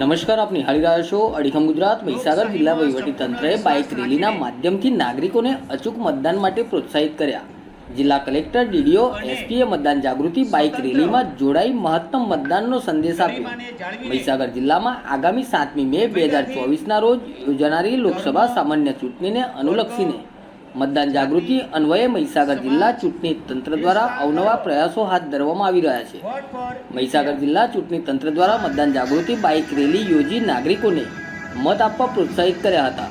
નમસ્કાર, આપ નિહાળી રહ્યા છો અડીખમ ગુજરાત મહીસાગર જિલ્લા તંત્રએ બાઇક રેલીના માધ્યમથી નાગરિકોને અચૂક મતદાન માટે પ્રોત્સાહિત કર્યા. જિલ્લા કલેક્ટર, ડીડીઓ, એસપીએ મતદાન જાગૃતિ બાઇક રેલીમાં જોડાઈ મહત્તમ મતદાનનો સંદેશ આપ્યો. મહીસાગર જિલ્લામાં આગામી સાતમી મે બે હજાર ચોવીસના રોજ યોજાનારી લોકસભા સામાન્ય ચૂંટણીને અનુલક્ષીને મતદાન જાગૃતિ, અન્વયે મહીસાગર જિલ્લા ચૂંટણી તંત્ર દ્વારા અવનવા પ્રયાસો હાથ ધરવામાં આવી રહ્યા છે. મહીસાગર જિલ્લા ચૂંટણી તંત્ર દ્વારા મતદાન જાગૃતિ બાઇક રેલી યોજી નાગરિકોને મત આપવા પ્રોત્સાહિત કર્યા હતા.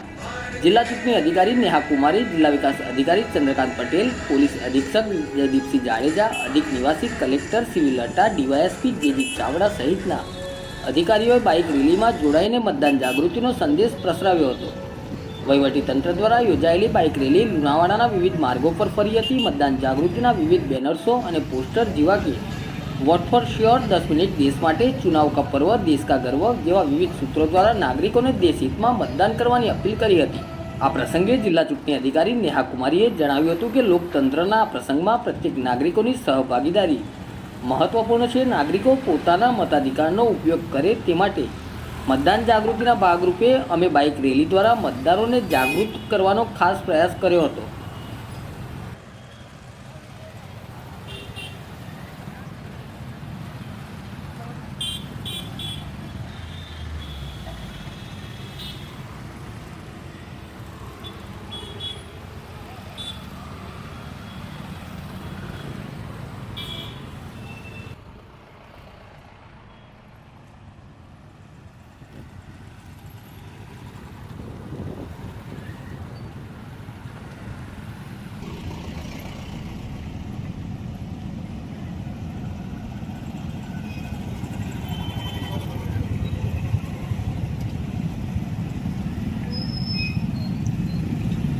જિલ્લા ચૂંટણી અધિકારી નેહા કુમારી, જિલ્લા વિકાસ અધિકારી ચંદ્રકાંત પટેલ, પોલીસ અધિક્ષક જયદીપસિંહ જાડેજા, અધિક નિવાસી કલેક્ટર સિવિલ અટ્ટા ડીવાયએસપી જેજી ચાવડા સહિતના અધિકારીઓએ બાઇક રેલીમાં જોડાઈને મતદાન જાગૃતિનો સંદેશ પ્રસરાવ્યો હતો. તંત્ર દ્વારા યોજાયેલી બાઇક રેલી લુણાવાડાના વિવિધ માર્ગો પર ફરી હતી. મતદાન જાગૃતિના વિવિધ બેનર્સો અને પોસ્ટર જેવા કે વોટ ફોર શ્યોર દસ મિનિટ દેશ માટે ચુનાવ કા પર્વ, દેશ કા ગર્વ જેવા વિવિધ સૂત્રો દ્વારા નાગરિકોને દેશ હિતમાં મતદાન કરવાની અપીલ કરી હતી. આ પ્રસંગે જિલ્લા ચૂંટણી અધિકારી નેહા કુમારીએ જણાવ્યું હતું કે લોકતંત્રના પ્રસંગમાં પ્રત્યેક નાગરિકોની સહભાગીદારી મહત્વપૂર્ણ છે. નાગરિકો પોતાના મતાધિકારનો ઉપયોગ કરે તે માટે મતદાન જાગૃતિના ભાગરૂપે અમે બાઇક રેલી દ્વારા મતદારોને જાગૃત કરવાનો ખાસ પ્રયાસ કર્યો હતો.